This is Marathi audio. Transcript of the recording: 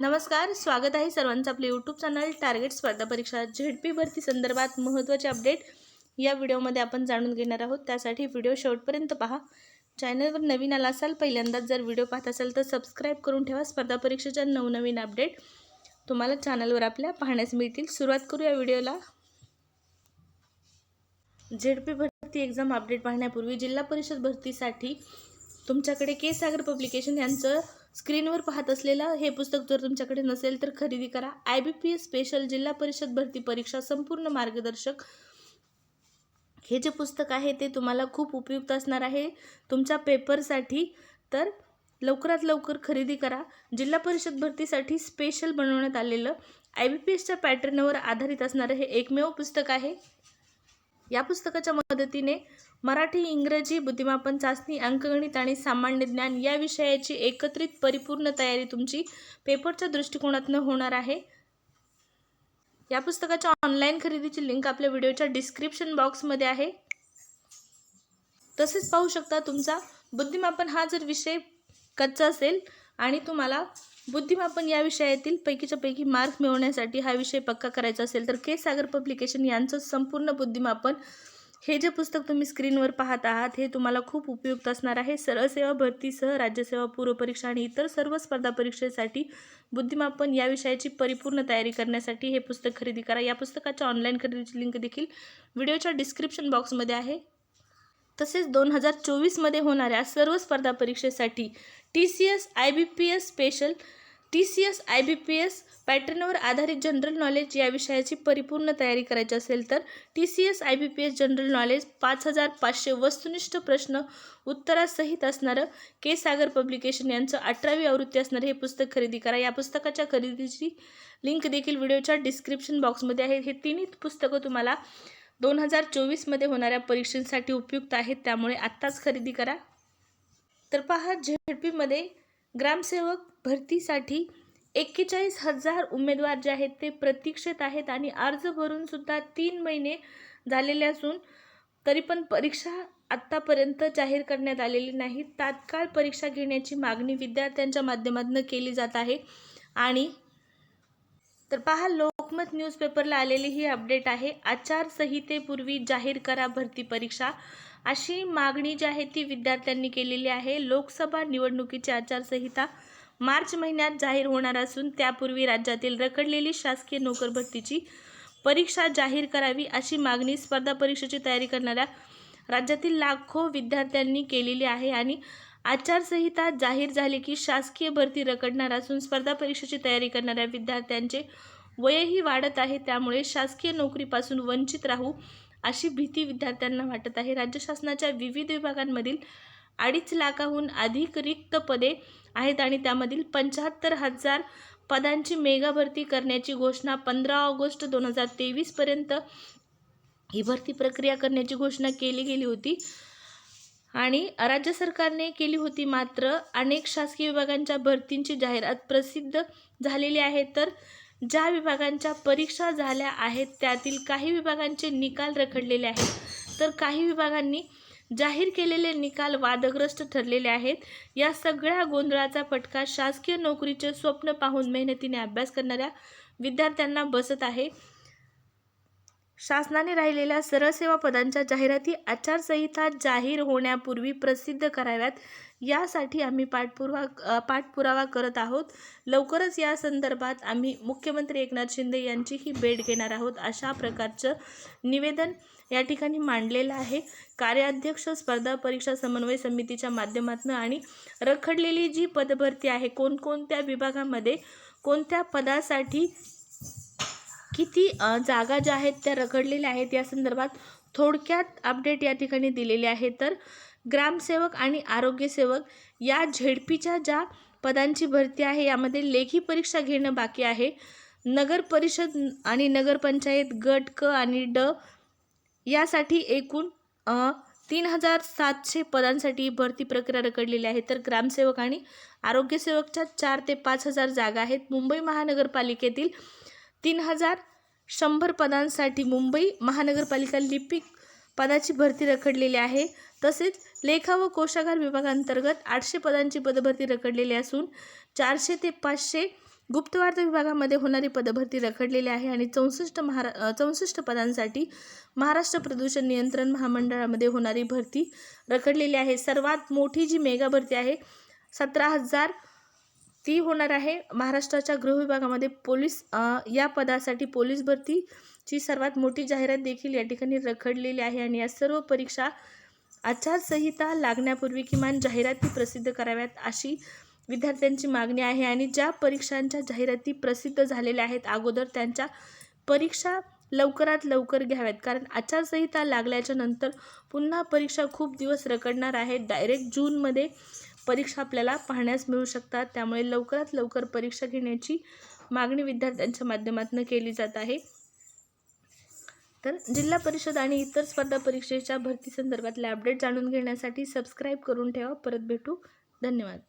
नमस्कार स्वागत आहे सर्वांचं आपले यूट्यूब चॅनल टार्गेट स्पर्धा परीक्षा झेडपी भरती संदर्भात महत्त्वाचे अपडेट या व्हिडिओमध्ये आपण जाणून घेणार आहोत. त्यासाठी व्हिडिओ शेवटपर्यंत पहा. चॅनलवर नवीन आला असाल पहिल्यांदाच जर व्हिडिओ पाहत असाल तर सबस्क्राईब करून ठेवा. स्पर्धा परीक्षेच्या नवनवीन अपडेट तुम्हाला चॅनलवर आपल्या पाहण्यास मिळतील. सुरुवात करू या व्हिडिओला झेडपी भरती एक्झाम अपडेट पाहण्यापूर्वी जिल्हा परिषद भरतीसाठी तुमच्याकडे के सागर पब्लिकेशन यांचं स्क्रीनवर पाहत असलेलं हे पुस्तक जर तुमच्याकडे नसेल तर खरेदी करा. I B P S special जिल्हा परिषद भरती परीक्षा संपूर्ण मार्गदर्शक. हे जे पुस्तक आहे ते तुम्हाला खूप उपयुक्त असणार आहे. तुमच्या पेपरसाठी तर लवकरात लवकर खरेदी करा. जिल्हा परिषद भरतीसाठी स्पेशल बनवण्यात आलेलं आय बी पी एसच्या पॅटर्नवर आधारित असणारं हे एकमेव पुस्तक आहे. या पुस्तकाच्या मदतीने मराठी इंग्रजी बुद्धिमापन चाचणी अंकगणित आणि सामान्य ज्ञान या विषयाची एकत्रित परिपूर्ण तयारी तुमची पेपरच्या दृष्टिकोनातून होणार आहे. या पुस्तकाच्या ऑनलाईन खरेदीची लिंक आपल्या व्हिडिओच्या डिस्क्रिप्शन बॉक्समध्ये आहे. तसेच पाहू शकता तुमचा बुद्धिमापन हा जर विषय कच्चा असेल आणि तुम्हाला बुद्धिमापन या विषयातील पैकीच्या पैकी मार्क मिळवण्यासाठी हा विषय पक्का करायचा असेल तर के सागर पब्लिकेशन यांचं संपूर्ण बुद्धिमापन हे जे पुस्तक तुम्ही स्क्रीनवर पाहत आहात हे तुम्हाला खूप उपयुक्त असणार आहे. सरळ सेवा भरतीसह राज्यसेवा पूर्वपरीक्षा आणि इतर सर्व स्पर्धा परीक्षेसाठी बुद्धिमापन या विषयाची परिपूर्ण तयारी करण्यासाठी हे पुस्तक खरेदी करा. या पुस्तकाच्या ऑनलाईन खरेदीची लिंक देखील व्हिडिओच्या डिस्क्रिप्शन बॉक्समध्ये आहे. तसेच दोन हजार चोवीसमध्ये होणाऱ्या सर्व स्पर्धा परीक्षेसाठी T C S I B P S special T C S I B P S पॅटर्नवर आधारित जनरल नॉलेज या विषयाची परिपूर्ण तयारी करायची असेल तर T C S I B P S general knowledge पाच हजार पाचशे वस्तुनिष्ठ प्रश्न उत्तरासहित असणारं के सागर पब्लिकेशन यांचं अठरावी आवृत्ती असणारं हे पुस्तक खरेदी करा. या पुस्तकाच्या खरेदीची लिंक देखील व्हिडिओच्या डिस्क्रिप्शन बॉक्समध्ये आहे. हे तिन्ही पुस्तकं तुम्हाला दोन हजार चोवीसमध्ये होणाऱ्या परीक्षेसाठी उपयुक्त आहेत. त्यामुळे आत्ताच खरेदी करा. तर पहा झेडपीमध्ये ग्रामसेवक भरतीसाठी एक्केचाळीस हजार उमेदवार जे आहेत ते प्रतीक्षेत आहेत आणि अर्ज भरून सुद्धा तीन महिने झालेले असून तरी पण परीक्षा आत्तापर्यंत जाहीर करण्यात आलेली नाही. तात्काळ परीक्षा घेण्याची मागणी विद्यार्थ्यांच्या माध्यमातून केली जात आहे. आणि तर पहा लोकमत न्यूजपेपरला आलेली ही अपडेट आहे. आचारसंहितेपूर्वी जाहीर करा भरती परीक्षा. अशी मागणी जी आहे ती विद्यार्थ्यांनी केलेली आहे. लोकसभा निवडणुकीची आचारसंहिता मार्च महिन्यात जाहीर होणार असून त्यापूर्वी राज्यातील रखडलेली शासकीय नोकर भरतीची परीक्षा जाहीर करावी अशी मागणी स्पर्धा परीक्षेची तयारी करणाऱ्या राज्यातील लाखो विद्यार्थ्यांनी केलेली आहे आणि आचारसंहिता जाहीर झाली की शासकीय भरती रखडणार असून स्पर्धा परीक्षेची तयारी करणाऱ्या विद्यार्थ्यांचे वयही वाढत आहे. त्यामुळे शासकीय नोकरीपासून वंचित राहू अशी भीती विद्यार्थ्यांना वाटत आहे. राज्य शासनाच्या विविध विभागांमधील अडीच लाखाहून अधिक रिक्त पदे आहेत आणि त्यामधील पंच्याहत्तर हजार पदांची मेगा भरती करण्याची घोषणा पंधरा ऑगस्ट दोन हजार तेवीसपर्यंत ही भरती प्रक्रिया करण्याची घोषणा केली गेली होती. आणि राज्य सरकारने केली होती मात्र अनेक शासकीय विभागांच्या भरतींची जाहिरात प्रसिद्ध झालेली आहे. तर ज्या विभागांच्या परीक्षा झाल्या आहेत त्यातील काही विभागांचे निकाल रखडलेले आहेत. तर काही विभागांनी जाहीर केलेले निकाल वादग्रस्त ठरलेले आहेत. या सगळ्या गोंधळाचा फटका शासकीय नोकरीचे स्वप्न पाहून मेहनतीने अभ्यास करणाऱ्या विद्यार्थ्यांना बसत आहे. शासनाने राहिलेल्या सरळ सेवा पदांच्या जाहिराती आचारसंहिता जाहीर होण्यापूर्वी प्रसिद्ध कराव्यात. यासाठी आम्ही पाठपुरावा पाठपुरावा करत आहोत. लवकरच या संदर्भात आम्ही मुख्यमंत्री एकनाथ शिंदे यांचीही भेट घेणार आहोत अशा प्रकारचं निवेदन या ठिकाणी मांडलेलं आहे. कार्याध्यक्ष स्पर्धा परीक्षा समन्वय समितीच्या माध्यमातून आणि रखडलेली जी पदभरती आहे कोणकोणत्या विभागामध्ये कोणत्या पदासाठी किती जागा ज्या आहेत त्या रखडलेल्या आहेत या संदर्भात थोडक्यात अपडेट या ठिकाणी दिलेले आहे. तर ग्रामसेवक आणि आरोग्यसेवक या झेडपीच्या ज्या पदांची भरती आहे यामध्ये लेखी परीक्षा घेणं बाकी आहे. नगर परिषद आणि नगरपंचायत गट क आणि ड यासाठी एकूण तीन हजार सातशे पदांसाठी भरती प्रक्रिया रखडलेली आहे. तर ग्रामसेवक आणि आरोग्यसेवकच्या चार ते पाच हजार जागा आहेत. मुंबई महानगरपालिकेतील तीन हजार शंभर पदांसाठी मुंबई महानगरपालिका लिपिक पदाची भरती रखडलेली आहे. तसेच लेखा व कोशागार विभागांतर्गत आठशे पदांची पदभरती रखडलेली असून चारशे ते पाचशे गुप्तवार्ता विभागामध्ये होणारी पदभरती रखडलेली आहे आणि चौसष्ट महारा चौसष्ट पदांसाठी महाराष्ट्र प्रदूषण नियंत्रण महामंडळामध्ये होणारी भरती रखडलेली आहे. सर्वात मोठी जी मेगा भरती आहे सतरा हजार ती होणार आहे. महाराष्ट्राच्या गृह विभागामध्ये पोलीस या पदासाठी पोलीस भरतीची सर्वात मोठी जाहिरात देखील या ठिकाणी रखडलेली आहे आणि या सर्व परीक्षा आचारसंहिता लागण्यापूर्वी किमान जाहिराती प्रसिद्ध कराव्यात अशी विद्यार्थ्यांची मागणी आहे आणि ज्या परीक्षांच्या जाहिराती प्रसिद्ध झालेल्या आहेत अगोदर त्यांच्या परीक्षा लवकरात लवकर घ्याव्यात. कारण आचारसंहिता लागल्याच्या नंतर पुन्हा परीक्षा खूप दिवस रकडणार आहेत डायरेक्ट जूनमध्ये परीक्षा आपल्याला पाहण्यास मिळू शकतात. त्यामुळे लवकरात लवकर परीक्षा घेण्याची मागणी विद्यार्थ्यांच्या माध्यमातून केली जात आहे. तर जिल्हा परिषद आणि इतर स्पर्धा परीक्षेच्या भरती संदर्भातले अपडेट जाणून घेण्यासाठी सबस्क्राईब करून ठेवा. परत भेटू. धन्यवाद.